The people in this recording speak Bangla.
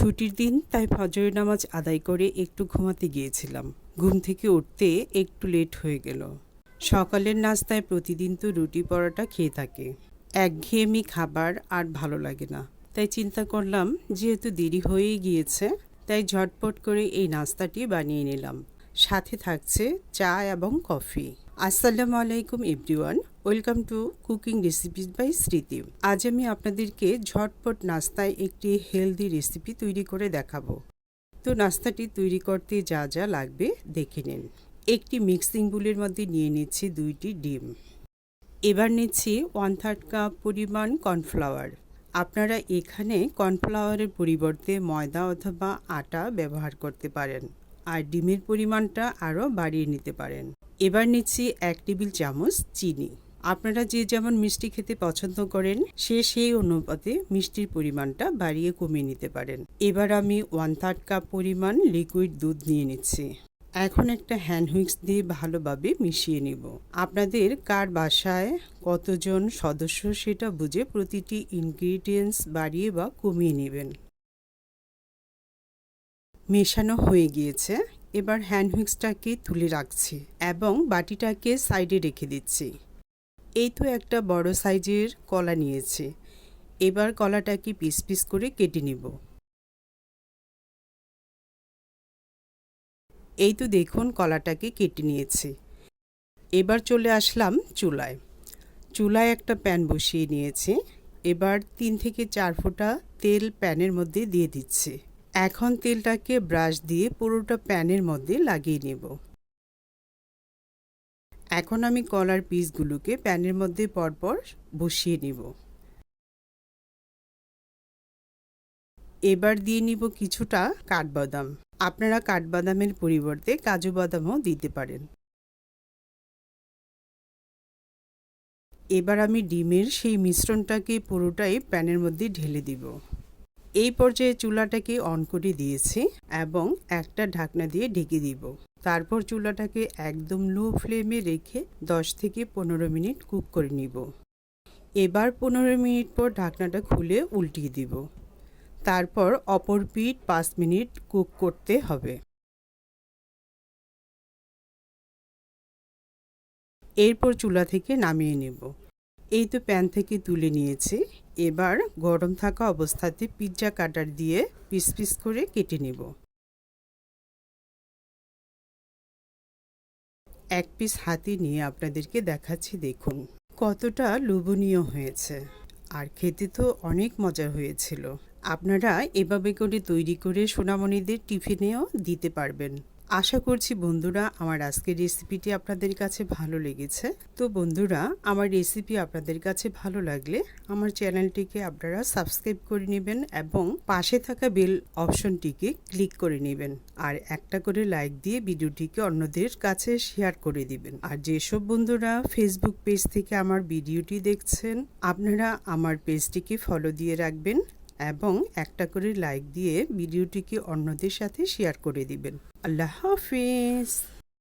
ছুটির দিন, তাই ফজরের নামাজ আদায় করে একটু ঘুমাতে গিয়েছিলাম। ঘুম থেকে উঠতে একটু লেট হয়ে গেল। সকালের নাস্তায় প্রতিদিন তো রুটি পরোটা খেয়ে থাকে। একঘেয়েমি খাবার আর ভালো লাগে না। তাই চিন্তা করলাম, যেহেতু দেরি হয়েই গিয়েছে, তাই ঝটপট করে এই নাস্তাটি বানিয়ে নিলাম। সাথে থাকছে চা এবং কফি। আসসালামু আলাইকুম everyone, welcome to cooking recipes by Smriti. আজ আমি আপনাদেরকে ঝটপট নাস্তায় একটি হেলদি রেসিপি তৈরি করে দেখাবো। তো নাস্তাটি তৈরি করতে যা যা লাগবে দেখে নিন। একটি মিক্সিং বুলের মধ্যে নিয়ে নিচ্ছি দুইটি ডিম। এবার নিচ্ছি ওয়ান থার্ড কাপ পরিমাণ কর্নফ্লাওয়ার। আপনারা এখানে কর্নফ্লাওয়ারের পরিবর্তে ময়দা অথবা আটা ব্যবহার করতে পারেন। আর ডিমের পরিমাণটা আরও বাড়িয়ে নিতে পারেন। এবার নিচ্ছি এক টেবিল চামচ চিনি। আপনারা যে যেমন মিষ্টি খেতে পছন্দ করেন, সে সেই অনুপাতে মিষ্টির পরিমাণটা বাড়িয়ে কমিয়ে নিতে পারেন। এবার আমি ওয়ান থার্ড কাপ পরিমাণ লিকুইড দুধ নিয়ে নিচ্ছি। এখন একটা হ্যান্ড হুইক্স দিয়ে ভালোভাবে মিশিয়ে নিব। আপনাদের কার বাসায় কতজন সদস্য সেটা বুঝে প্রতিটি ইনগ্রিডিয়েন্টস বাড়িয়ে বা কমিয়ে নেবেন। মেশানো হয়ে গিয়েছে। এবার হ্যান্ড হুইক্সটাকে তুলে রাখছি এবং বাটিটাকে সাইডে রেখে দিচ্ছি। এই তো একটা বড় সাইজের কলা নিয়েছি। এবার কলাটাকে পিস পিস করে কেটে নিব। এই তো দেখুন কলাটাকে কেটে নিয়েছি। এবার চলে আসলাম চুলায়। চুলায় একটা প্যান বসিয়ে নিয়েছি। এবার তিন থেকে চার ফোঁটা তেল প্যানের মধ্যে দিয়ে দিচ্ছি। এখন তেলটাকে ব্রাশ দিয়ে পুরোটা প্যানের মধ্যে লাগিয়ে নেব। এখন আমি কলার পিসগুলোকে প্যানের মধ্যে পরপর বসিয়ে নিব। এবার দিয়ে নিব কিছুটা কাঠবাদাম। আপনারা কাঠবাদামের পরিবর্তে কাজু বাদামও দিতে পারেন। এবার আমি ডিমের সেই মিশ্রণটাকে পুরোটাই প্যানের মধ্যে ঢেলে দিব। এই পর্যায়ে চুলাটাকে অন করে দিয়েছি এবং একটা ঢাকনা দিয়ে ঢেকে দিব। তারপর চুলাটাকে একদম লো ফ্লেমে রেখে 10 থেকে পনেরো মিনিট কুক করে নিব। এবার পনেরো মিনিট পর ঢাকনাটা খুলে উল্টিয়ে দিব। তারপর অপর পিঠ পাঁচ মিনিট কুক করতে হবে। এরপর চুলা থেকে নামিয়ে নেব। এই তো প্যান থেকে তুলে নিয়েছি। এবার গরম থাকা অবস্থাতে পিৎজা কাটার দিয়ে পিস পিস করে কেটে নেব। এক পিস হাতি নিয়ে আপনাদেরকে দেখাচ্ছি, দেখুন। কতটা লোভনীয় হয়েছে। আর খেতে তো অনেক মজা হয়েছিল। আপনারা এভাবে করে তৈরি করে সোনামণিদের টিফিনেও দিতে পারবেন। আশা করছি বন্ধুরা আমার আজকের রেসিপিটি আপনাদের কাছে ভালো লেগেছে। তো বন্ধুরা, আমার রেসিপি আপনাদের কাছে ভালো লাগলে আমার চ্যানেলটিকে আপনারা সাবস্ক্রাইব করে নেবেন এবং পাশে থাকা বেল অপশনটিকে ক্লিক করে নেবেন আর একটা করে লাইক দিয়ে ভিডিওটিকে অন্যদের কাছে শেয়ার করে দিবেন। আর যেসব বন্ধুরা ফেসবুক পেজ থেকে আমার ভিডিওটি দেখছেন, আপনারা আমার পেজটিকে ফলো দিয়ে রাখবেন এবং একটা করে লাইক দিয়ে ভিডিওটিকে অন্যদের সাথে শেয়ার করে দিবেন। আল্লাহ হাফিজ।